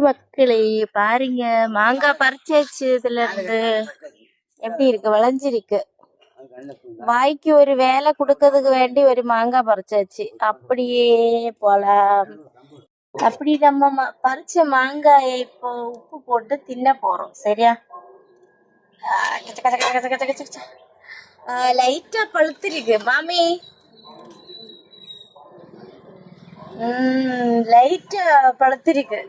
மக்களே பாருங்க மாங்காய் பறிச்சாச்சு இதுல இருந்து. எப்படி இருக்கு? விளைஞ்சிருக்கு. வாய்க்கு ஒரு வேலை கொடுக்கறதுக்கு வேண்டி ஒரு மாங்காய் பறிச்சாச்சு. அப்படியே போலாம். அப்படி நம்ம பறிச்ச மாங்காயை இப்போ உப்பு போட்டு தின்ன போறோம். சரியா? லைட்டா பழுத்திருக்கு. மாமி. உம் லைட்டா பழுத்திருக்கு.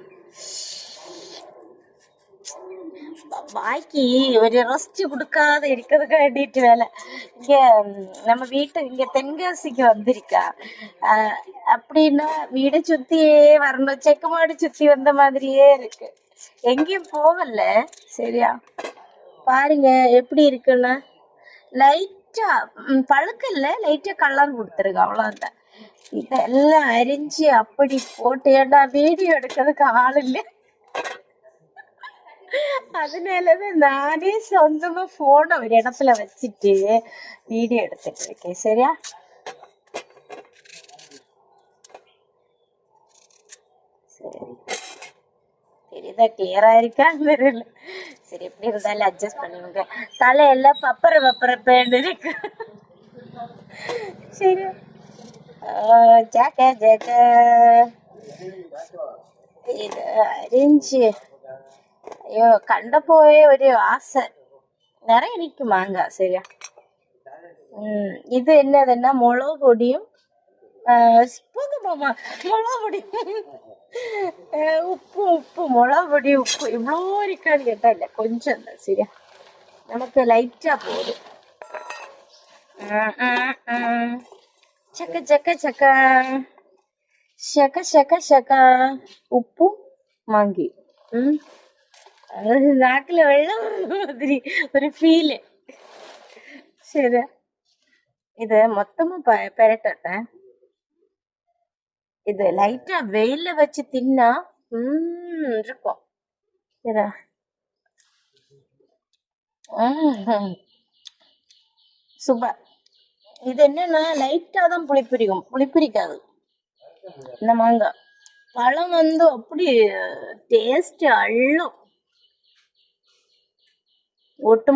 வாய்க்கு ஒரு ரெஸ்ட் கொடுக்காத இருக்கிறதுக்கு வேண்டிட்டு வேலை. இங்கே நம்ம வீட்டு இங்கே தென்காசிக்கு வந்திருக்கா. அப்படின்னா வீடை சுற்றியே வரணும். செக்கு மாடு சுத்தி வந்த மாதிரியே இருக்கு. எங்கேயும் போகல. சரியா? பாருங்க எப்படி இருக்குன்னு. லைட்டா பழுக்கல்ல லைட்டா கலர் கொடுத்துருக்கு. அவ்வளோதான் இதெல்லாம் அரிஞ்சு அப்படி போட்டு ஏன்னா வீடியோ எடுக்கிறதுக்கு ஆள் இல்லை? அதனாலதான் நானே சொந்தமா போனை ஒரு இடத்துல வச்சுட்டு வீடியோ எடுத்துட்டு இருக்கேன் சரியா சரி தெரியுதா கிளியரா இருக்கா தெரியல சரி எப்படி இருந்தாலும் அட்ஜஸ்ட் பண்ணுங்க தலையெல்லாம் பப்பர பப்பர பேண்ட் இருக்கு சரி ஜாக்க ஜாக்க ഇത് അരിഞ്ച് അയ്യോ കണ്ടപ്പോഴേ ഒരു ആസ നിറയെ എനിക്ക് മാങ്ക ശരിയാ ഇത് എന്നതെന്നാ മുളക് പൊടിയും മുളക് പൊടി ഉപ്പ് ഉപ്പ് മുളക് പൊടി ഉപ്പ് ഇவ்வளோ இருக்கான்னு கேட்டால கொஞ்சம் தான் சரியா நமக்கு லைட்டா போதும் ചക്ക ചക്ക ചക്ക ശക ശക ശക ഉപ്പും മാങ്കി ഉം. അത് നാട്ടിലെ വെള്ളം മാതിരി ഒരു ഫീല് ശരി ഇത് மொத்தமா ப- பெரட்டட்டேன் இது லைட்டா வெயில்ல வச்சு தின்னா உம் இருக்கும் சரியா உம். சூப்பர் இது என்னன்னா லைட்டா தான் புளிப்பிரிக்கும் புளிப்பிரிக்காது இந்த மாங்காய் பழம் வந்து அப்படி டேஸ்ட் அள்ளும் ஒட்டு